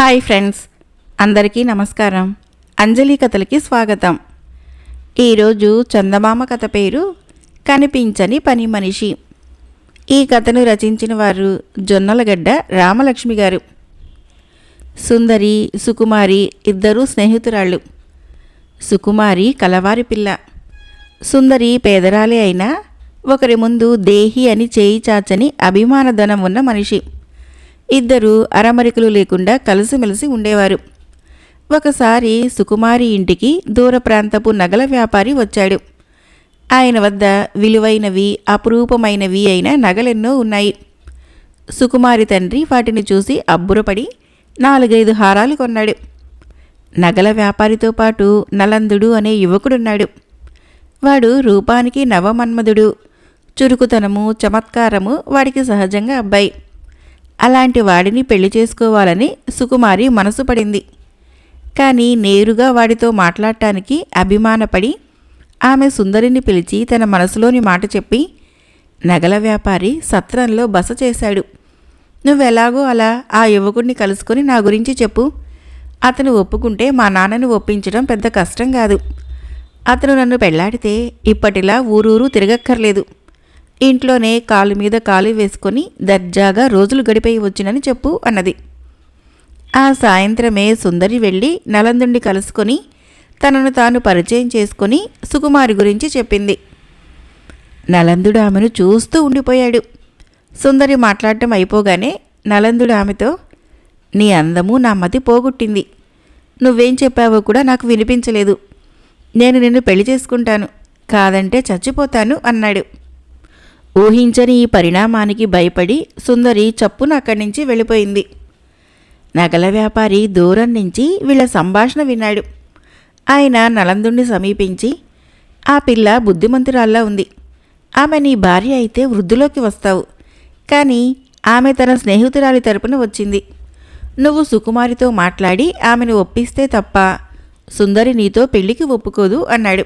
Hi friends అందరికీ నమస్కారం. అంజలి కథలకి స్వాగతం. ఈరోజు చందమామ కథ పేరు కనిపించని పని మనిషి. ఈ కథను రచించిన వారు జొన్నలగడ్డ రామలక్ష్మి గారు. సుందరి సుకుమారి ఇద్దరూ స్నేహితురాళ్ళు. సుకుమారి కలవారి పిల్ల. సుందరి పేదరాలే అయినా ఒకరి ముందు దేహి అని చేయి చాచని అభిమానధనం ఉన్న మనిషి. ఇద్దరు అరమరికలు లేకుండా కలిసిమెలిసి ఉండేవారు. ఒకసారి సుకుమారి ఇంటికి దూర ప్రాంతపు నగల వ్యాపారి వచ్చాడు. ఆయన వద్ద విలువైనవి అపురూపమైనవి అయిన నగలెన్నో ఉన్నాయి. సుకుమారి తండ్రి వాటిని చూసి అబ్బురపడి నాలుగైదు హారాలు కొన్నాడు. నగల వ్యాపారితో పాటు నలందుడు అనే యువకుడున్నాడు. వాడు రూపానికి నవమన్మధుడు చురుకుతనము చమత్కారము వాడికి సహజంగా అబ్బాయి. అలాంటి వాడిని పెళ్ళి చేసుకోవాలని సుకుమారి మనసు పడింది. కానీ నేరుగా వాడితో మాట్లాడటానికి అభిమానపడి ఆమె సుందరిని పిలిచి తన మనసులోని మాట చెప్పి నగల వ్యాపారి సత్రంలో బస చేశాడు. నువ్వెలాగో అలా ఆ యువకుడిని కలుసుకొని నా గురించి చెప్పు. అతను ఒప్పుకుంటే మా నాన్నను ఒప్పించడం పెద్ద కష్టం కాదు. అతను నన్ను పెళ్ళాడితే ఇప్పటిలా ఊరూరు తిరగక్కర్లేదు. ఇంట్లోనే కాలు మీద కాలు వేసుకొని దర్జాగా రోజులు గడిపోయి వచ్చినని చెప్పు అన్నది. ఆ సాయంత్రమే సుందరి వెళ్ళి నలందుండి కలుసుకొని తనను తాను పరిచయం చేసుకొని సుకుమారి గురించి చెప్పింది. నలందుడు ఆమెను చూస్తూ ఉండిపోయాడు. సుందరి మాట్లాడటం అయిపోగానే నలందుడు ఆమెతో నీ అందము నా మతి పోగొట్టింది. నువ్వేం చెప్పావో కూడా నాకు వినిపించలేదు. నేను నిన్ను పెళ్ళి చేసుకుంటాను. కాదంటే చచ్చిపోతాను అన్నాడు. ఊహించని ఈ పరిణామానికి భయపడి సుందరి చప్పున అక్కడి నుంచి వెళ్ళిపోయింది. నగల వ్యాపారి దూరం నుంచి వీళ్ళ సంభాషణ విన్నాడు. ఆయన నలందుణ్ణి సమీపించి ఆ పిల్ల బుద్ధిమంతురాల్లా ఉంది. ఆమె నీ భార్య అయితే వృద్ధిలోకి వస్తావు. కానీ ఆమె తన స్నేహితురాలి తరపున వచ్చింది. నువ్వు సుకుమారితో మాట్లాడి ఆమెను ఒప్పిస్తే తప్ప సుందరి నీతో పెళ్ళికి ఒప్పుకోదు అన్నాడు.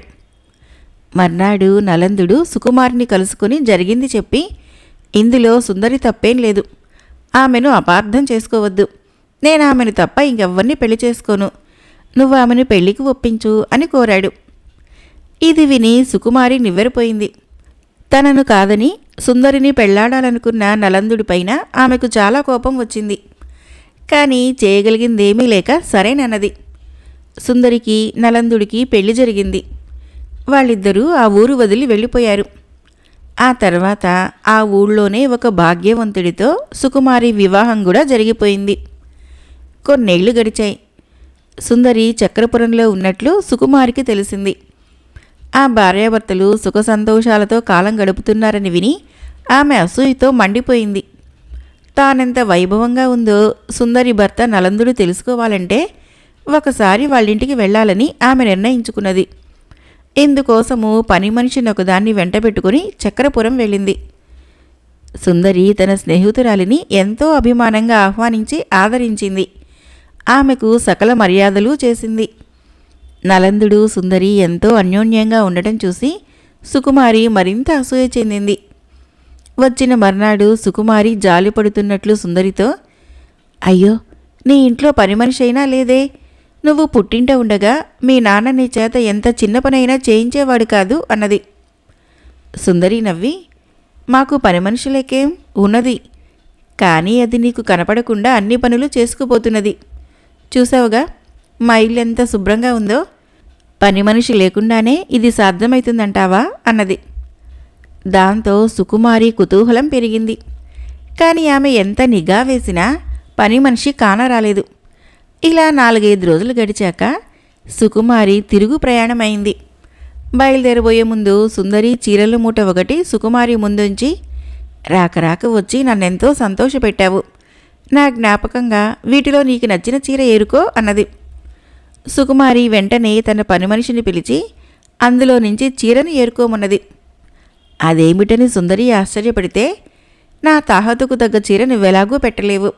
మర్నాడు నలందుడు సుకుమారిని కలుసుకుని జరిగింది చెప్పి ఇందులో సుందరి తప్పేం లేదు. ఆమెను అపార్థం చేసుకోవద్దు. నేను ఆమెను తప్ప ఇంకెవ్వరిని పెళ్ళి చేసుకోను. నువ్వు ఆమెను పెళ్ళికి ఒప్పించు అని కోరాడు. ఇది విని సుకుమారి నివ్వెరపోయింది. తనను కాదని సుందరిని పెళ్ళాడాలనుకున్న నలందుడిపైన ఆమెకు చాలా కోపం వచ్చింది. కానీ చేయగలిగిందేమీ లేక సరేనన్నది. సుందరికి నలందుడికి పెళ్ళి జరిగింది. వాళ్ళిద్దరూ ఆ ఊరు వదిలి వెళ్ళిపోయారు. ఆ తర్వాత ఆ ఊళ్ళోనే ఒక భాగ్యవంతుడితో సుకుమారి వివాహం కూడా జరిగిపోయింది. కొన్నేళ్ళు గడిచాయి. సుందరి చక్రపురంలో ఉన్నట్లు సుకుమారికి తెలిసింది. ఆ భార్యాభర్తలు సుఖ సంతోషాలతో కాలం గడుపుతున్నారని విని ఆమె అసూయతో మండిపోయింది. తానెంత వైభవంగా ఉందో సుందరి భర్త నలందుడు తెలుసుకోవాలంటే ఒకసారి వాళ్ళింటికి వెళ్ళాలని ఆమె నిర్ణయించుకున్నది. ఇందుకోసము పని మనిషిని ఒకదాన్ని వెంటబెట్టుకుని చక్రపురం వెళ్ళింది. సుందరి తన స్నేహితురాలిని ఎంతో అభిమానంగా ఆహ్వానించి ఆదరించింది. ఆమెకు సకల మర్యాదలు చేసింది. నలందుడు సుందరి ఎంతో అన్యోన్యంగా ఉండటం చూసి సుకుమారి మరింత అసూయ చెందింది. వచ్చిన మర్నాడు సుకుమారి జాలి పడుతున్నట్లు సుందరితో అయ్యో నీ ఇంట్లో పని మనిషి అయినా లేదే? నువ్వు పుట్టింట ఉండగా మీ నాన్న నీ చేత ఎంత చిన్న పనైనా చేయించేవాడు కాదు అన్నది. సుందరి నవ్వి మాకు పని మనుషులకేం ఉన్నది. కానీ అది నీకు కనపడకుండా అన్ని పనులు చేసుకుపోతున్నది. చూసావుగా మా ఇల్లు ఎంత శుభ్రంగా ఉందో. పని మనిషి లేకుండానే ఇది సాధ్యమవుతుందంటావా అన్నది. దాంతో సుకుమారి కుతూహలం పెరిగింది. కానీ ఆమె ఎంత నిఘా వేసినా పని మనిషి కానరాలేదు. ఇలా నాలుగైదు రోజులు గడిచాక సుకుమారి తిరుగు ప్రయాణమైంది. బయలుదేరబోయే ముందు సుందరి చీరల మూట ఒకటి సుకుమారి ముందుంచి రాక రాక వచ్చి నన్నెంతో సంతోషపెట్టావు. నా జ్ఞాపకంగా వీటిలో నీకు నచ్చిన చీర ఏరుకో అన్నది. సుకుమారి వెంటనే తన పని మనిషిని పిలిచి అందులో నుంచి చీరను ఏరుకోమన్నది. అదేమిటని సుందరి ఆశ్చర్యపడితే నా తాహతుకు తగ్గ చీర నువ్వెలాగూ పెట్టలేవు.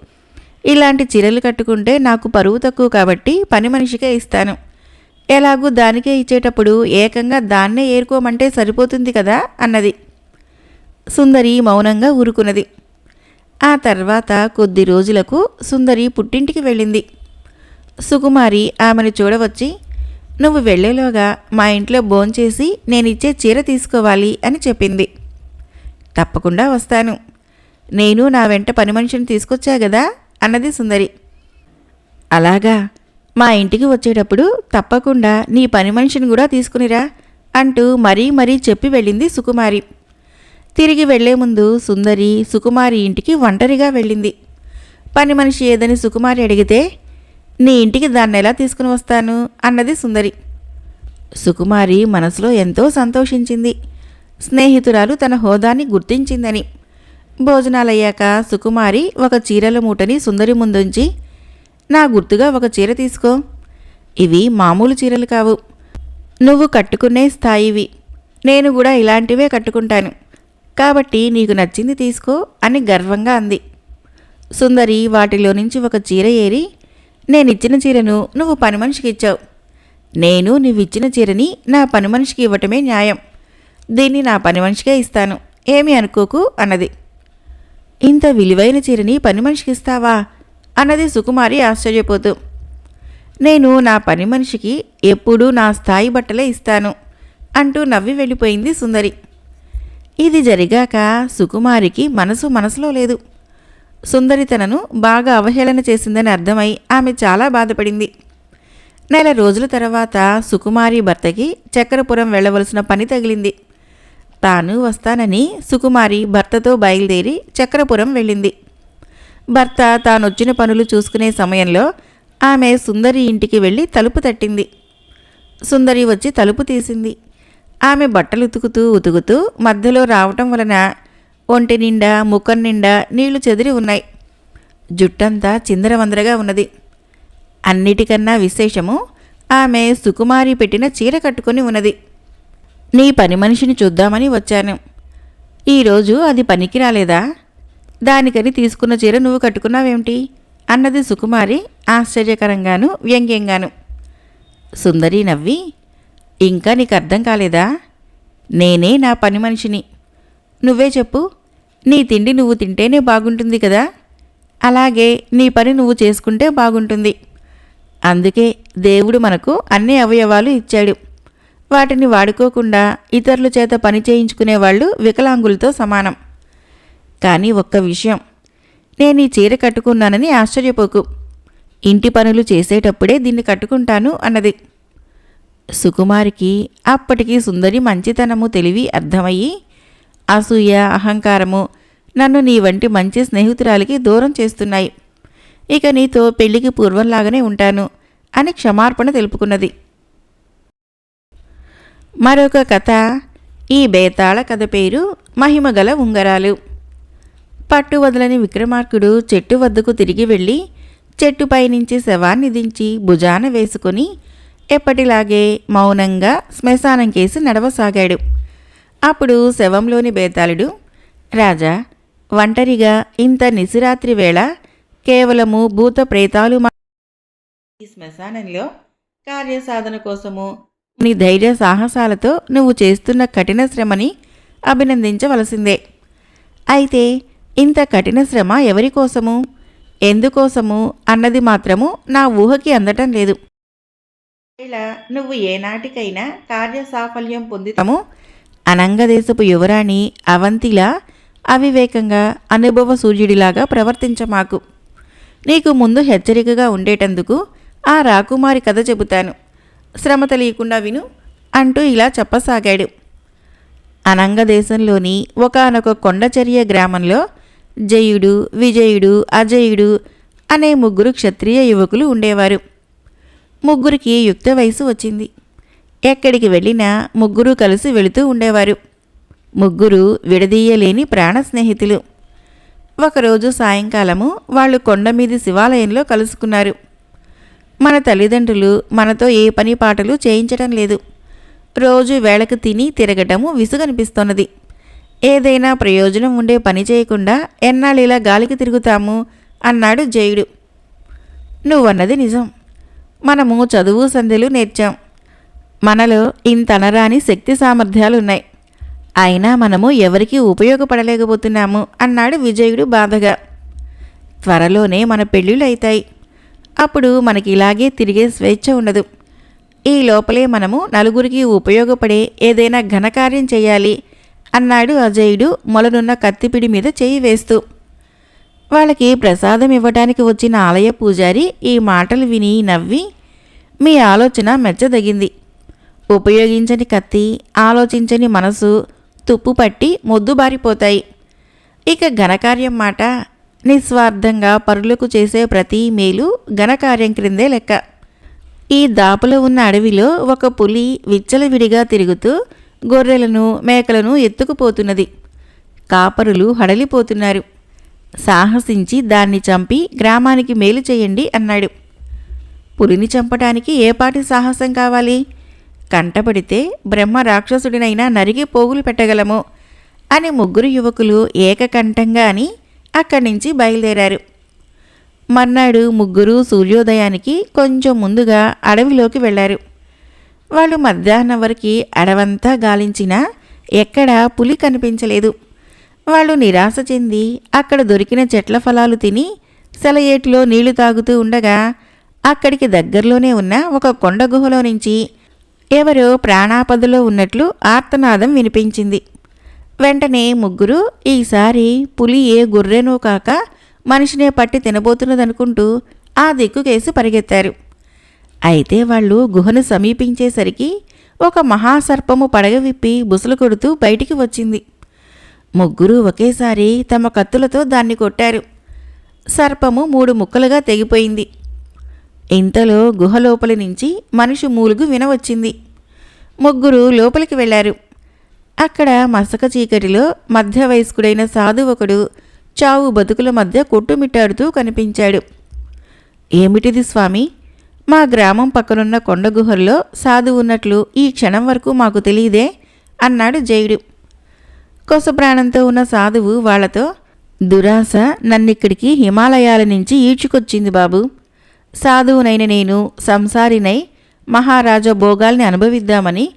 ఇలాంటి చీరలు కట్టుకుంటే నాకు పరువు తక్కువ కాబట్టి పని మనిషికే ఇస్తాను. ఎలాగూ దానికే ఇచ్చేటప్పుడు ఏకంగా దాన్నే ఏరుకోమంటే సరిపోతుంది కదా? అన్నది. సుందరి మౌనంగా ఊరుకున్నది. ఆ తర్వాత కొద్ది రోజులకు సుందరి పుట్టింటికి వెళ్ళింది. సుకుమారి ఆమెను చూడవచ్చి నువ్వు వెళ్ళేలోగా మా ఇంట్లో భోంచేసి నేనిచ్చే చీర తీసుకోవాలి అని చెప్పింది. తప్పకుండా వస్తాను. నేను నా వెంట పని మనిషిని తీసుకొచ్చా కదా? అన్నది సుందరి. అలాగా మా ఇంటికి వచ్చేటప్పుడు తప్పకుండా నీ పని మనిషిని కూడా తీసుకునిరా అంటూ మరీ మరీ చెప్పి వెళ్ళింది సుకుమారి. తిరిగి వెళ్ళే ముందు సుందరి సుకుమారి ఇంటికి ఒంటరిగా వెళ్ళింది. పని మనిషి ఏదని సుకుమారి అడిగితే నీ ఇంటికి దాన్ని ఎలా తీసుకుని వస్తాను? అన్నది సుందరి. సుకుమారి మనసులో ఎంతో సంతోషించింది. స్నేహితురాలు తన హోదాని గుర్తించిందని. భోజనాలయ్యాక సుకుమారి ఒక చీరల మూటని సుందరి ముందుంచి నా గుర్తుగా ఒక చీర తీసుకో. ఇవి మామూలు చీరలు కావు. నువ్వు కట్టుకునే స్థాయివి. నేను కూడా ఇలాంటివే కట్టుకుంటాను. కాబట్టి నీకు నచ్చింది తీసుకో అని గర్వంగా అంది. సుందరి వాటిలో నుంచి ఒక చీర ఏరి నేనిచ్చిన చీరను నువ్వు పని మనిషికి ఇచ్చావు. నేను నువ్విచ్చిన చీరని నా పని మనిషికి ఇవ్వటమే న్యాయం. దీన్ని నా పని మనిషికే ఇస్తాను. ఏమి అనుకోకు అన్నది. ఇంత విలువైన చీరని పని మనిషికి ఇస్తావా? అన్నది సుకుమారి ఆశ్చర్యపోతూ. నేను నా పని మనిషికి ఎప్పుడూ నా స్థాయి బట్టలే ఇస్తాను అంటూ నవ్వి వెళ్ళిపోయింది సుందరి. ఇది జరిగాక సుకుమారికి మనసు మనసులో లేదు. సుందరి తనను బాగా అవహేళన చేసిందని అర్థమై ఆమె చాలా బాధపడింది. నెల రోజుల తర్వాత సుకుమారి భర్తకి చక్రపురం వెళ్ళవలసిన పని తగిలింది. తాను వస్తానని సుకుమారి భర్తతో బయలుదేరి చక్రపురం వెళ్ళింది. భర్త తానొచ్చిన పనులు చూసుకునే సమయంలో ఆమె సుందరి ఇంటికి వెళ్ళి తలుపు తట్టింది. సుందరి వచ్చి తలుపు తీసింది. ఆమె బట్టలు ఉతుకుతూ ఉతుకుతూ మధ్యలో రావటం వలన ఒంటి నిండా ముఖం నిండా నీళ్ళు చెదిరి ఉన్నాయి. జుట్టంతా చిందరవందరగా ఉన్నది. అన్నిటికన్నా విశేషము ఆమె సుకుమారి పెట్టిన చీర కట్టుకొని ఉన్నది. నీ పని మనిషిని చూద్దామని వచ్చాను. ఈరోజు అది పనికి రాలేదా? దానికని తీసుకున్న చీర నువ్వు కట్టుకున్నావేమిటి? అన్నది సుకుమారి ఆశ్చర్యకరంగాను వ్యంగ్యంగాను. సుందరి నవ్వి ఇంకా నీకు అర్థం కాలేదా? నేనే నా పని మనిషిని. నువ్వే చెప్పు నీ తిండి నువ్వు తింటేనే బాగుంటుంది కదా? అలాగే నీ పని నువ్వు చేసుకుంటే బాగుంటుంది. అందుకే దేవుడు మనకు అన్ని అవయవాలు ఇచ్చాడు. వాటిని వాడుకోకుండా ఇతరుల చేత పని చేయించుకునే వాళ్ళు వికలాంగులతో సమానం. కానీ ఒక్క విషయం నేను ఈ చీర కట్టుకున్నానని ఆశ్చర్యపోకు. ఇంటి పనులు చేసేటప్పుడే దీన్ని కట్టుకుంటాను అన్నది. సుకుమారికి అప్పటికి సుందరి మంచితనము తెలివి అర్థమయ్యి అసూయ అహంకారము నన్ను నీ వంటి మంచి స్నేహితురాలికి దూరం చేస్తున్నాయి. ఇక నీతో పెళ్ళికి పూర్వంలాగానే ఉంటాను అని క్షమార్పణ తెలుపుకున్నది. మరొక కథ. ఈ బేతాళ కథ పేరు మహిమగల ఉంగరాలు. పట్టు వదలని విక్రమార్కుడు చెట్టు వద్దకు తిరిగి వెళ్ళి చెట్టుపై నుంచి శవాన్ని దించి భుజాన వేసుకొని ఎప్పటిలాగే మౌనంగా శ్మశానం కేసి నడవసాగాడు. అప్పుడు శవంలోని బేతాళుడు రాజా ఒంటరిగా ఇంత నిశిరాత్రి వేళ కేవలము భూత ప్రేతాలు ఈ శ్మశానంలో కార్యసాధన కోసము నీ ధైర్య సాహసాలతో నువ్వు చేస్తున్న కఠిన శ్రమని అభినందించవలసిందే. అయితే ఇంత కఠిన శ్రమ ఎవరి కోసము? ఎందుకోసము అన్నది మాత్రము నా ఊహకి అందటం లేదు. ఇలా నువ్వు ఏనాటికైనా కార్య సాఫల్యం పొందుతాము అనంగదేశపు యువరాణి అవంతిలా అవివేకంగా అనుభవ సూర్యుడిలాగా ప్రవర్తించమాకు. నీకు ముందు హెచ్చరికగా ఉండేటందుకు ఆ రాకుమారి కథ చెబుతాను. శ్రమ తెలియకుండా విను అంటూ ఇలా చెప్పసాగాడు. అనంగదేశంలోని ఒకనొక కొండచర్య గ్రామంలో జయుడు విజయుడు అజయుడు అనే ముగ్గురు క్షత్రియ యువకులు ఉండేవారు. ముగ్గురికి యుక్త వయసు వచ్చింది. ఎక్కడికి వెళ్ళినా ముగ్గురు కలిసి వెళుతూ ఉండేవారు. ముగ్గురు విడదీయలేని ప్రాణ స్నేహితులు. ఒకరోజు సాయంకాలము వాళ్ళు కొండమీది శివాలయంలో కలుసుకున్నారు. మన తల్లిదండ్రులు మనతో ఏ పని పాటలు చేయించడం లేదు. రోజు వేళకు తిని తిరగటము విసుగనిపిస్తున్నది ఏదైనా ప్రయోజనం ఉండే పని చేయకుండా ఎన్నాళ్ళు ఇలా గాలికి తిరుగుతాము అన్నాడు జయుడు. నువ్వన్నది నిజం. మనము చదువు సంధ్యలు నేర్చాం. మనలో ఇంతనరాని శక్తి సామర్థ్యాలు ఉన్నాయి అయినా మనము ఎవరికీ ఉపయోగపడలేకపోతున్నాము అన్నాడు విజయుడు బాధగా. త్వరలోనే మన పెళ్ళిళ్ళు అవుతాయి అప్పుడు మనకి ఇలాగే తిరిగే స్వేచ్ఛ ఉండదు. ఈ లోపలే మనము నలుగురికి ఉపయోగపడే ఏదైనా ఘనకార్యం చేయాలి అన్నాడు అజయుడు మొలనున్న కత్తిపిడి మీద చేయి వేస్తూ. వాళ్ళకి ప్రసాదం ఇవ్వటానికి వచ్చిన ఆలయ పూజారి ఈ మాటలు విని నవ్వి మీ ఆలోచన మెచ్చదగింది. ఉపయోగించని కత్తి ఆలోచించని మనసు తుప్పు పట్టి మొద్దుబారిపోతాయి ఇక ఘనకార్యం మాట నిస్వార్థంగా పరులకు చేసే ప్రతి మేలు ఘనకార్యం క్రిందే లెక్క. ఈ దాపలో ఉన్న అడవిలో ఒక పులి విచ్చలవిడిగా తిరుగుతూ గొర్రెలను మేకలను ఎత్తుకుపోతున్నది. కాపరులు హడలిపోతున్నారు. సాహసించి దాన్ని చంపి గ్రామానికి మేలు చేయండి అన్నాడు. పులిని చంపటానికి ఏపాటి సాహసం కావాలి? కంటపడితే బ్రహ్మ రాక్షసుడినైనా నరిగి పోగులు పెట్టగలము అని ముగ్గురు యువకులు ఏకకంఠంగా అని అక్కడి నుంచి బయలుదేరారు. మర్నాడు ముగ్గురు సూర్యోదయానికి కొంచెం ముందుగా అడవిలోకి వెళ్ళారు వాళ్ళు మధ్యాహ్నం వరకు అడవంతా గాలించినా ఎక్కడా పులి కనిపించలేదు. వాళ్ళు నిరాశ చెంది అక్కడ దొరికిన చెట్ల ఫలాలు తిని సెలయేటిలో నీళ్ళు తాగుతూ ఉండగా అక్కడికి దగ్గరలోనే ఉన్న ఒక కొండ గుహలో నుంచి ఎవరో ప్రాణాపదలో ఉన్నట్లు ఆర్తనాదం వినిపించింది. వెంటనే ముగ్గురు ఈసారి పులి ఏ గుర్రెనో కాక మనిషినే పట్టి తినబోతున్నదనుకుంటూ ఆ దిక్కుకేసి పరిగెత్తారు. అయితే వాళ్ళు గుహను సమీపించేసరికి ఒక మహాసర్పము పడగ విప్పి బుసలు కొడుతూ బయటికి వచ్చింది. ముగ్గురు ఒకేసారి తమ కత్తులతో దాన్ని కొట్టారు. సర్పము మూడు ముక్కలుగా తెగిపోయింది. ఇంతలో గుహ లోపలి నుంచి మనిషి మూలుగు వినవచ్చింది. ముగ్గురు లోపలికి వెళ్ళారు అక్కడ మసక చీకటిలో మధ్య వయస్కుడైన సాధు ఒకడు చావు బతుకుల మధ్య కొట్టుమిట్టాడుతూ కనిపించాడు. ఏమిటిది స్వామి? మా గ్రామం పక్కనున్న కొండ గుహల్లో సాధు ఉన్నట్లు ఈ క్షణం వరకు మాకు తెలియదే అన్నాడు జయుడు. కొస ప్రాణంతో ఉన్న సాధువు వాళ్ళతో దురాశ నన్నిక్కడికి హిమాలయాల నుంచి ఈడ్చుకొచ్చింది బాబు. సాధువునైన నేను సంసారినై మహారాజా భోగాల్ని అనుభవిద్దామని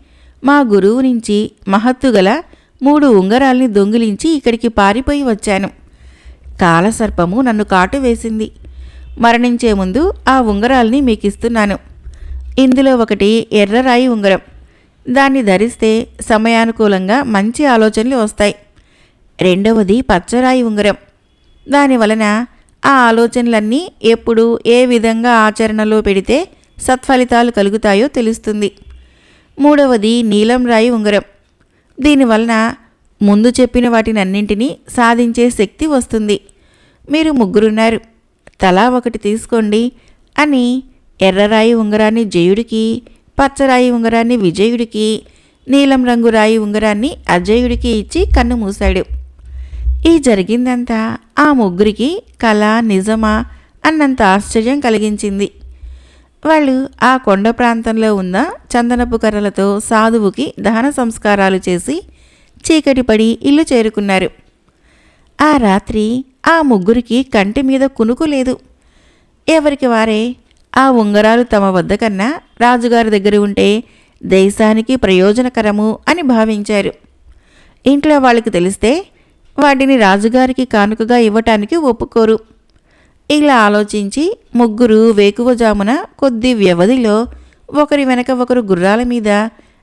మా గురువు నుంచి మహత్తుగల మూడు ఉంగరాల్ని దొంగిలించి ఇక్కడికి పారిపోయి వచ్చాను. కాలసర్పము నన్ను కాటు వేసింది. మరణించే ముందు ఆ ఉంగరాల్ని మీకు ఇస్తున్నాను ఇందులో ఒకటి ఎర్రరాయి ఉంగరం. దాన్ని ధరిస్తే సమయానుకూలంగా మంచి ఆలోచనలు వస్తాయి. రెండవది పచ్చరాయి ఉంగరం. దాని వలన ఆ ఆలోచనలన్నీ ఎప్పుడు ఏ విధంగా ఆచరణలో పెడితే సత్ఫలితాలు కలుగుతాయో తెలుస్తుంది. మూడవది నీలం రాయి ఉంగరం. దీనివలన ముందు చెప్పిన వాటినన్నింటినీ సాధించే శక్తి వస్తుంది. మీరు ముగ్గురున్నారు. తలా ఒకటి తీసుకోండి అని ఎర్రరాయి ఉంగరాన్ని జయుడికి పచ్చరాయి ఉంగరాన్ని విజయుడికి నీలం రంగు రాయి ఉంగరాన్ని అజయుడికి ఇచ్చి కన్ను మూశాడు. ఈ జరిగిందంతా ఆ ముగ్గురికి కళ నిజమా అన్నంత ఆశ్చర్యం కలిగించింది. వాళ్ళు ఆ కొండ ప్రాంతంలో ఉన్న చందనపు కర్రలతో సాధువుకి దహన సంస్కారాలు చేసి చీకటి పడి ఇల్లు చేరుకున్నారు. ఆ రాత్రి ఆ ముగ్గురికి కంటి మీద కునుకు లేదు. ఎవరికి వారే? ఆ ఉంగరాలు తమ వద్ద కన్నా రాజుగారి దగ్గర ఉంటే దేశానికి ప్రయోజనకరము అని భావించారు. ఇంట్లో వాళ్ళకి తెలిస్తే వాటిని రాజుగారికి కానుకగా ఇవ్వటానికి ఒప్పుకోరు. ఇలా ఆలోచించి ముగ్గురు వేకువజామున కొద్ది వ్యవధిలో ఒకరి వెనక ఒకరు గుర్రాల మీద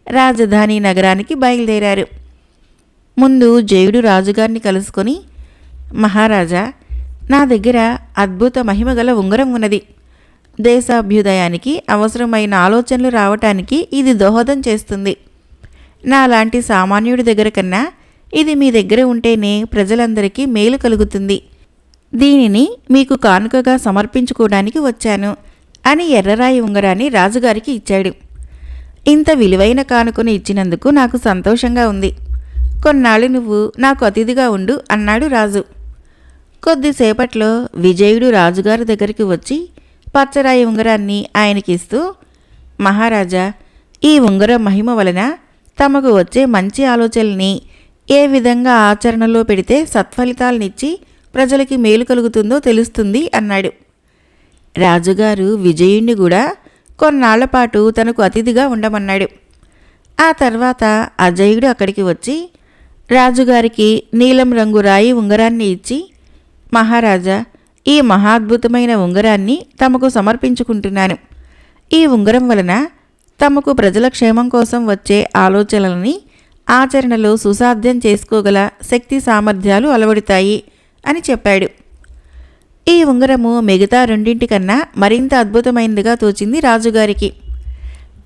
రాజధాని నగరానికి బయలుదేరారు. ముందు జయుడు రాజుగారిని కలుసుకొని మహారాజా నా దగ్గర అద్భుత మహిమగల ఉంగరం ఉన్నది. దేశాభ్యుదయానికి అవసరమైన ఆలోచనలు రావటానికి ఇది దోహదం చేస్తుంది. నాలాంటి సామాన్యుడి దగ్గర కన్నా ఇది మీ దగ్గర ఉంటేనే ప్రజలందరికీ మేలు కలుగుతుంది. దీనిని మీకు కానుకగా సమర్పించుకోవడానికి వచ్చాను అని ఎర్రరాయి ఉంగరాన్ని రాజుగారికి ఇచ్చాడు. ఇంత విలువైన కానుకను ఇచ్చినందుకు నాకు సంతోషంగా ఉంది. కొన్నాళ్ళు నువ్వు నాకు అతిథిగా ఉండు అన్నాడు రాజు. కొద్దిసేపట్లో విజయుడు రాజుగారి దగ్గరికి వచ్చి పచ్చరాయి ఉంగరాన్ని ఆయనకిస్తూ మహారాజా ఈ ఉంగరం మహిమ వలన తమకు వచ్చే మంచి ఆలోచనల్ని ఏ విధంగా ఆచరణలో పెడితే సత్ఫలితాలనిచ్చి ప్రజలకి మేలు కలుగుతుందో తెలుస్తుంది అన్నాడు. రాజుగారు విజయుణ్ణి కూడా కొన్నాళ్ళ పాటు తనకు అతిథిగా ఉండమన్నాడు. ఆ తర్వాత అజయుడు అక్కడికి వచ్చి రాజుగారికి నీలం రంగు రాయి ఉంగరాన్ని ఇచ్చి మహారాజా ఈ మహాద్భుతమైన ఉంగరాన్ని తమకు సమర్పించుకుంటున్నాను. ఈ ఉంగరం వలన తమకు ప్రజల క్షేమం కోసం వచ్చే ఆలోచనలని ఆచరణలో సుసాధ్యం చేసుకోగల శక్తి సామర్థ్యాలు అలవడతాయి. అని చెప్పాడు. ఈ ఉంగరము మిగతా రెండింటికన్నా మరింత అద్భుతమైనదిగా తోచింది రాజుగారికి.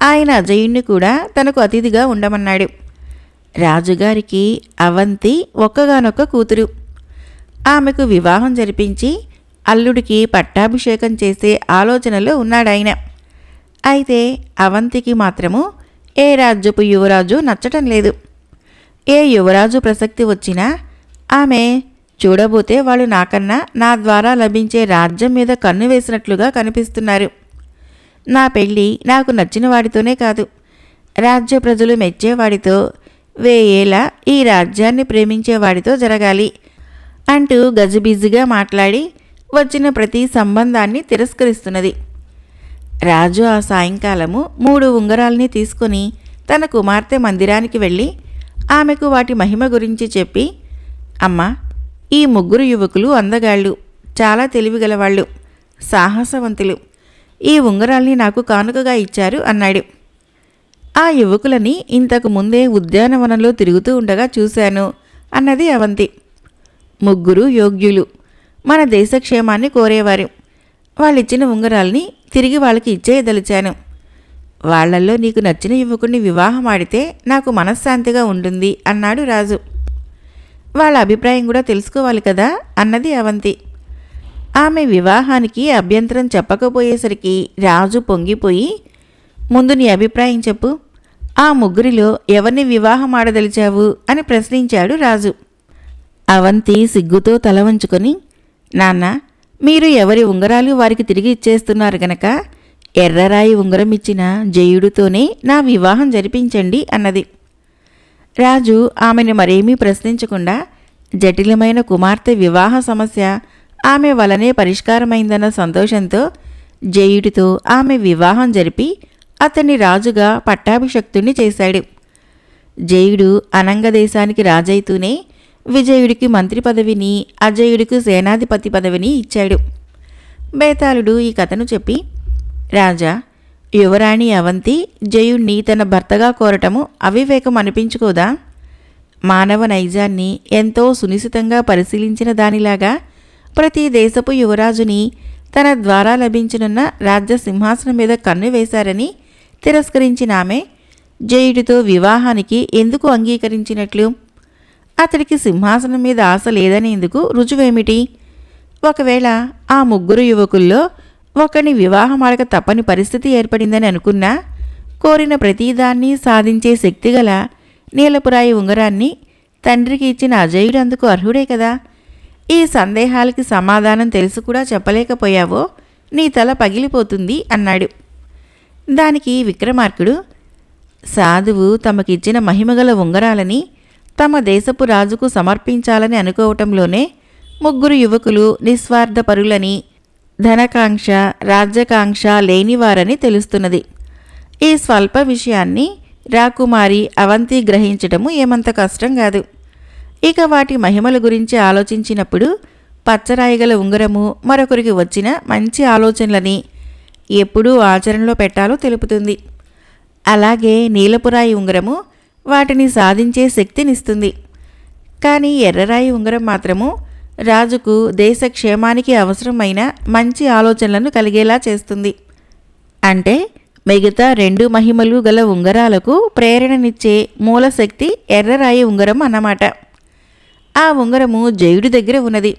ఆయన అజయుణ్ణి కూడా తనకు అతిథిగా ఉండమన్నాడు. రాజుగారికి అవంతి ఒక్కగానొక్క కూతురు. ఆమెకు వివాహం జరిపించి అల్లుడికి పట్టాభిషేకం చేసే ఆలోచనలో ఉన్నాడాయన. అయితే అవంతికి మాత్రము ఏ రాజ్యపు యువరాజు నచ్చటం లేదు. ఏ యువరాజు ప్రసక్తి వచ్చినా ఆమె చూడబోతే వాళ్ళు నాకన్నా నా ద్వారా లభించే రాజ్యం మీద కన్ను వేసినట్లుగా కనిపిస్తున్నారు. నా పెళ్ళి నాకు నచ్చిన వాడితోనే కాదు. రాజ్య ప్రజలు మెచ్చేవాడితో వేయేలా ఈ రాజ్యాన్ని ప్రేమించేవాడితో జరగాలి అంటూ గజిబిజిగా మాట్లాడి వచ్చిన ప్రతి సంబంధాన్ని తిరస్కరిస్తున్నది. రాజు ఆ సాయంకాలము మూడు ఉంగరాల్ని తీసుకుని తన కుమార్తె మందిరానికి వెళ్ళి ఆమెకు వాటి మహిమ గురించి చెప్పి అమ్మా ఈ ముగ్గురు యువకులు అందగాళ్ళు చాలా తెలివిగలవాళ్ళు సాహసవంతులు. ఈ ఉంగరాల్ని నాకు కానుకగా ఇచ్చారు అన్నాడు. ఆ యువకులని ఇంతకు ముందే ఉద్యానవనంలో తిరుగుతూ ఉండగా చూశాను అన్నది అవంతి. ముగ్గురు యోగ్యులు. మన దేశక్షేమాన్ని కోరేవారు. వాళ్ళిచ్చిన ఉంగరాల్ని తిరిగి వాళ్ళకి ఇచ్చేయదలిచాను. వాళ్ళల్లో నీకు నచ్చిన యువకుడిని వివాహం ఆడితే నాకు మనశ్శాంతిగా ఉంటుంది అన్నాడు రాజు. వాళ్ళ అభిప్రాయం కూడా తెలుసుకోవాలి కదా అన్నది అవంతి. ఆమె వివాహానికి అభ్యంతరం చెప్పకపోయేసరికి రాజు పొంగిపోయి ముందు నీ అభిప్రాయం చెప్పు. ఆ ముగ్గురిలో ఎవరిని వివాహం ఆడదలిచావు? అని ప్రశ్నించాడు రాజు. అవంతి సిగ్గుతో తల వంచుకొని నాన్న మీరు ఎవరి ఉంగరాలు వారికి తిరిగి ఇచ్చేస్తున్నారు గనక ఎర్రరాయి ఉంగరం ఇచ్చిన జయుడితోనే నా వివాహం జరిపించండి అన్నది. రాజు ఆమెను మరేమీ ప్రశ్నించకుండా జటిలమైన కుమార్తె వివాహ సమస్య ఆమె వలనే పరిష్కారమైందన్న సంతోషంతో జయుడితో ఆమె వివాహం జరిపి అతన్ని రాజుగా పట్టాభిషక్తుణ్ణి చేశాడు. జయుడు అనంగదేశానికి రాజైతూనే విజయుడికి మంత్రి పదవిని అజయుడికి సేనాధిపతి పదవిని ఇచ్చాడు. బేతాళుడు ఈ కథను చెప్పి రాజా యువరాణి అవంతి జయుణ్ణి తన భర్తగా కోరటము అవివేకం అనిపించుకోదా? మానవ నైజాన్ని ఎంతో సునిశితంగా పరిశీలించిన దానిలాగా ప్రతి దేశపు యువరాజుని తన ద్వారా లభించనున్న రాజ్య సింహాసనం మీద కన్ను వేశారని తిరస్కరించిన ఆమె జయుడితో వివాహానికి ఎందుకు అంగీకరించినట్లు? అతడికి సింహాసనం మీద ఆశ లేదనేందుకు రుజువేమిటి? ఒకవేళ ఆ ముగ్గురు యువకుల్లో ఒకని వివాహమాడక తప్పని పరిస్థితి ఏర్పడిందని అనుకున్నా కోరిన ప్రతిదాన్ని సాధించే శక్తిగల నీలపురాయి ఉంగరాన్ని తండ్రికి ఇచ్చిన అజయుడు అందుకు అర్హుడే కదా. ఈ సందేహాలకి సమాధానం తెలుసు కూడా చెప్పలేకపోయావో నీ తల పగిలిపోతుంది అన్నాడు. దానికి విక్రమార్కుడు సాధువు తమకిచ్చిన మహిమగల ఉంగరాలని తమ దేశపు రాజుకు సమర్పించాలని అనుకోవటంలోనే ముగ్గురు యువకులు నిస్వార్థపరులని ధనకాంక్ష రాజ్యకాంక్ష లేనివారని తెలుస్తున్నది. ఈ స్వల్ప విషయాన్ని రాకుమారి అవంతి గ్రహించటము ఏమంత కష్టం కాదు. ఇక వాటి మహిమల గురించి ఆలోచించినప్పుడు పచ్చరాయిగల ఉంగరము మరొకరికి వచ్చిన మంచి ఆలోచనలని ఎప్పుడూ ఆచరణలో పెట్టాలో తెలుపుతుంది. అలాగే నీలపురాయి ఉంగరము వాటిని సాధించే శక్తినిస్తుంది. కానీ ఎర్రరాయి ఉంగరం మాత్రము రాజుకు దేశ క్షేమానికి అవసరమైన మంచి ఆలోచనలను కలిగేలా చేస్తుంది. అంటే మిగతా రెండు మహిమలు గల ఉంగరాలకు ప్రేరణనిచ్చే మూలశక్తి ఎర్రరాయి ఉంగరం అన్నమాట. ఆ ఉంగరము జయుడి దగ్గర ఉన్నది.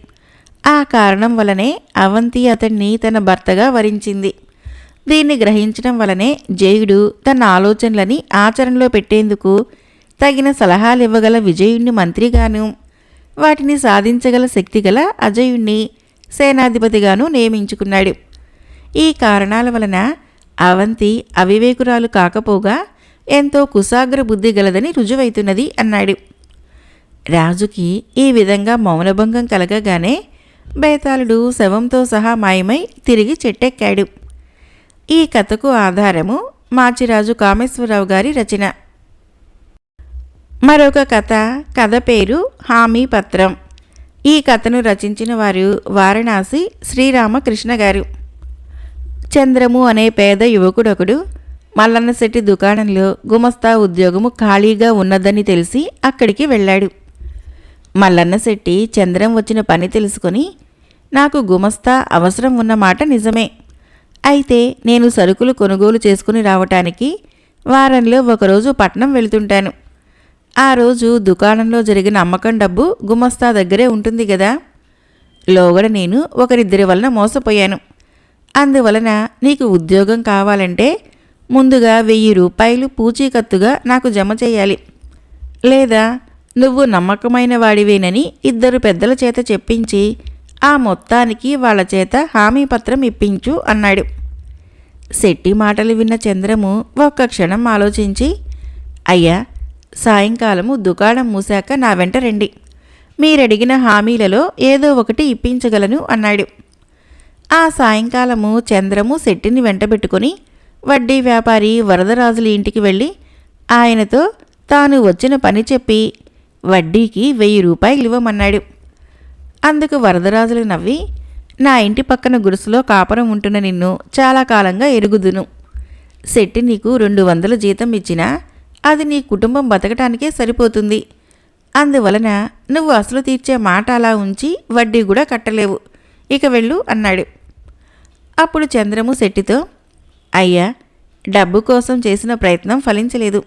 ఆ కారణం వలనే అవంతి అతన్ని తన భర్తగా వరించింది. దీన్ని గ్రహించడం వలనే జయుడు తన ఆలోచనలని ఆచరణలో పెట్టేందుకు తగిన సలహాలు ఇవ్వగల విజయుణ్ణి మంత్రిగాను వాటిని సాధించగల శక్తిగల అజయుణ్ణి సేనాధిపతిగాను నియమించుకున్నాడు. ఈ కారణాల వలన అవంతి అవివేకురాలు కాకపోగా ఎంతో కుశాగ్ర బుద్ధి గలదని రుజువైతున్నది అన్నాడు. రాజుకి ఈ విధంగా మౌనభంగం కలగగానే బేతాళుడు శవంతో సహా మాయమై తిరిగి చెట్టెక్కాడు. ఈ కథకు ఆధారము మాచిరాజు కామేశ్వరరావు గారి రచన. మరొక కథ కథ పేరు హామీ పత్రం ఈ కథను రచించిన వారు వారణాసి శ్రీరామకృష్ణ గారు. చంద్రము అనే పేద యువకుడొకడు మల్లన్నశెట్టి దుకాణంలో గుమస్తా ఉద్యోగము ఖాళీగా ఉన్నదని తెలిసి అక్కడికి వెళ్ళాడు. మల్లన్న శెట్టి చంద్రం వచ్చిన పని తెలుసుకొని నాకు గుమస్తా అవసరం ఉన్న మాట నిజమే. అయితే నేను సరుకులు కొనుగోలు చేసుకుని రావటానికి వారంలో ఒకరోజు పట్నం వెళ్తుంటాను. ఆ రోజు దుకాణంలో జరిగిన అమ్మకం డబ్బు గుమస్తా దగ్గరే ఉంటుంది కదా లోగడ నేను ఒకరిద్దరి వలన మోసపోయాను. అందువలన నీకు ఉద్యోగం కావాలంటే ముందుగా వెయ్యి రూపాయలు పూచీకత్తుగా నాకు జమ చేయాలి. లేదా నువ్వు నమ్మకమైన వాడివేనని ఇద్దరు పెద్దల చేత చెప్పించి ఆ మొత్తానికి వాళ్ళ చేత హామీ పత్రం ఇప్పించు అన్నాడు. శెట్టి మాటలు విన్న చంద్రము ఒక్క క్షణం ఆలోచించి అయ్యా సాయంకాలము దుకాణం మూసాక నా వెంట రండి. మీరడిగిన హామీలలో ఏదో ఒకటి ఇప్పించగలను అన్నాడు. ఆ సాయంకాలము చంద్రము శెట్టిని వెంటబెట్టుకుని వడ్డీ వ్యాపారి వరదరాజుల ఇంటికి వెళ్ళి ఆయనతో తాను వచ్చిన పని చెప్పి వడ్డీకి వెయ్యి రూపాయలు ఇవ్వమన్నాడు. అందుకు వరదరాజులు నవ్వి నా ఇంటి పక్కన గురుసులో కాపురం ఉంటున్న నిన్ను చాలా కాలంగా ఎరుగుదును. శెట్టి నీకు రెండు వందల జీతం ఇచ్చినా అది నీ కుటుంబం బతకటానికే సరిపోతుంది. అందువలన నువ్వు అసలు తీర్చే మాట అలా ఉంచి వడ్డీ కూడా కట్టలేవు. ఇక వెళ్ళు అన్నాడు. అప్పుడు చంద్రము శెట్టితో అయ్యా డబ్బు కోసం చేసిన ప్రయత్నం ఫలించలేదు.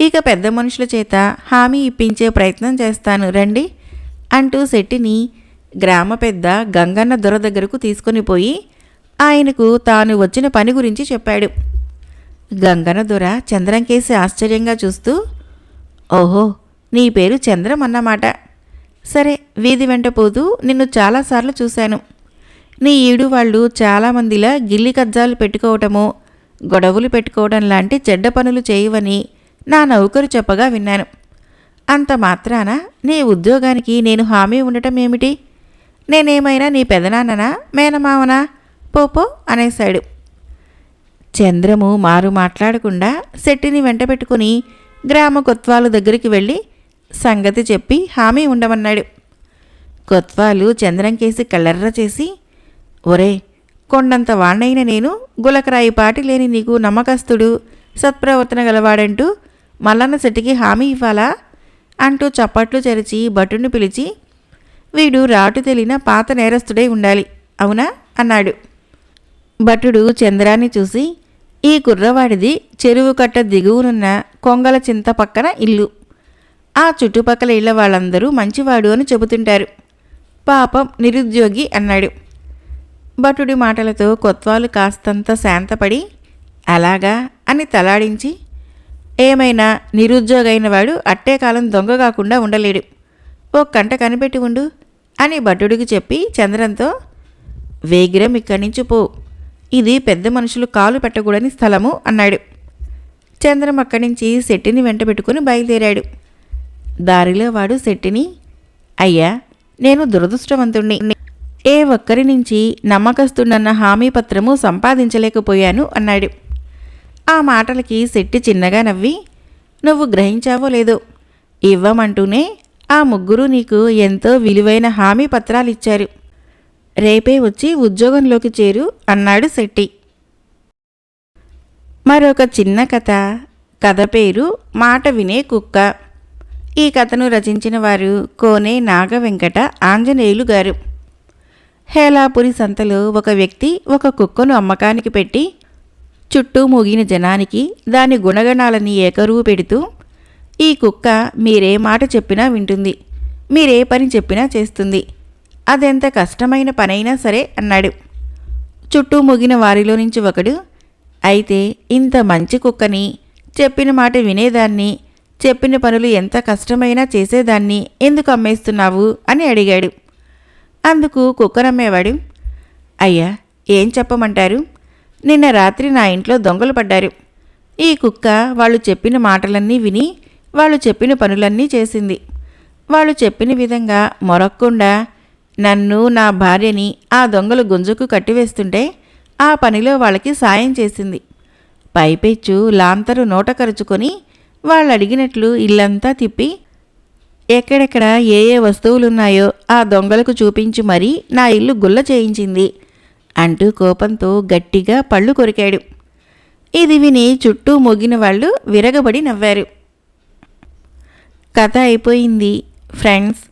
ఇక పెద్ద మనుషుల చేత హామీ ఇప్పించే ప్రయత్నం చేస్తాను రండి అంటూ శెట్టిని గ్రామ పెద్ద గంగన్న దొర దగ్గరకు తీసుకొని పోయి ఆయనకు తాను వచ్చిన పని గురించి చెప్పాడు. గంగన్న దొర చంద్రంకేసి ఆశ్చర్యంగా చూస్తూ ఓహో నీ పేరు చంద్రం అన్నమాట. సరే వీధి వెంట పోతూ నిన్ను చాలాసార్లు చూశాను. నీ ఈడు వాళ్ళు చాలామందిలా గిల్లి కజ్జాలు పెట్టుకోవటము గొడవలు పెట్టుకోవడం లాంటి చెడ్డ పనులు చేయవని నా నౌకరు చెప్పగా విన్నాను. అంత మాత్రాన నీ ఉద్యోగానికి నేను హామీ ఉండటం ఏమిటి? నేనేమైనా నీ పెదనాన్ననా మేనమావనా? పోపో అనేశాడు. చంద్రము మారు మాట్లాడకుండా శెట్టిని వెంటబెట్టుకుని గ్రామ కొత్వాలు దగ్గరికి వెళ్ళి సంగతి చెప్పి హామీ ఉండమన్నాడు. కొత్వాలు చంద్రంకేసి కళ్ళర్ర చేసి ఒరే కొండంత వాణ్ణైన నేను గులకరాయి పాటి లేని నీకు నమ్మకస్తుడు సత్ప్రవర్తన గలవాడంటూ మల్లన్న శెట్టికి హామీ ఇవ్వాలా? అంటూ చప్పట్లు చెరిచి భటుని పిలిచి వీడు రాటు తెలిన పాత నేరస్తుడై ఉండాలి అవునా? అన్నాడు. భటుడు చంద్రాన్ని చూసి ఈ కుర్రవాడిది చెరువు కట్ట దిగువనున్న కొంగల చింత పక్కన ఇల్లు. ఆ చుట్టుపక్కల ఇళ్ళ వాళ్ళందరూ మంచివాడు అని చెబుతుంటారు. పాపం నిరుద్యోగి అన్నాడు. భటుడి మాటలతో కొత్వాలు కాస్తంత శాంతపడి అలాగా అని తలాడించి ఏమైనా నిరుద్యోగైన వాడు అట్టే కాలం దొంగ కాకుండా ఉండలేడు. ఓ కంట కనిపెట్టి ఉండు అని భటుడికి చెప్పి చంద్రంతో వేగిరం ఇక్కడి నుంచి పో. ఇది పెద్ద మనుషులు కాలు పెట్టకూడని స్థలము అన్నాడు. చంద్రం అక్కడి నుంచి శెట్టిని వెంట పెట్టుకుని బయలుదేరాడు. దారిలో వాడు శెట్టిని అయ్యా నేను దురదృష్టవంతుణ్ణి. ఏ ఒక్కరి నుంచి నమ్మకస్తున్నన్న హామీ పత్రము సంపాదించలేకపోయాను అన్నాడు. ఆ మాటలకి శెట్టి చిన్నగా నవ్వి నువ్వు గ్రహించావో లేదో ఇవ్వమంటూనే ఆ ముగ్గురు నీకు ఎంతో విలువైన హామీ పత్రాలు ఇచ్చారు రేపే వచ్చి ఉద్యోగంలోకి చేరు అన్నాడు శెట్టి. మరొక చిన్న కథ. కథ పేరు మాట వినే కుక్క. ఈ కథను రచించిన వారు కోనే నాగ వెంకట ఆంజనేయులు గారు. హేలాపురి సంతలో ఒక వ్యక్తి ఒక కుక్కను అమ్మకానికి పెట్టి చుట్టూ మూగిన జనానికి దాని గుణగణాలని ఏకరువు పెడుతూ ఈ కుక్క మీరే మాట చెప్పినా వింటుంది మీరే పని చెప్పినా చేస్తుంది. అదెంత కష్టమైన పనైనా సరే అన్నాడు. చుట్టూ ముగిన వారిలో నుంచి ఒకడు అయితే ఇంత మంచి కుక్కని చెప్పిన మాట వినేదాన్ని చెప్పిన పనులు ఎంత కష్టమైనా చేసేదాన్ని ఎందుకు అమ్మేస్తున్నావు? అని అడిగాడు. అందుకు కుక్కనమ్మేవాడు అయ్యా ఏం చెప్పమంటారు? నిన్న రాత్రి నా ఇంట్లో దొంగలు పడ్డారు. ఈ కుక్క వాళ్ళు చెప్పిన మాటలన్నీ విని వాళ్ళు చెప్పిన పనులన్నీ చేసింది. వాళ్ళు చెప్పిన విధంగా మొరక్కుండా నన్ను నా భార్యని ఆ దొంగలు గుంజుకు కట్టివేస్తుంటే ఆ పనిలో వాళ్ళకి సాయం చేసింది. పైపెచ్చు లాంతరు నోట కరుచుకొని వాళ్ళు అడిగినట్లు ఇల్లంతా తిప్పి ఎక్కడెక్కడ ఏ ఏ వస్తువులున్నాయో ఆ దొంగలకు చూపించి మరీ నా ఇల్లు గుల్ల చేయించింది అంటూ కోపంతో గట్టిగా పళ్ళు కొరికాడు. ఇది విని చుట్టూ మొగిన వాళ్ళు విరగబడి నవ్వారు. కథ అయిపోయింది ఫ్రెండ్స్.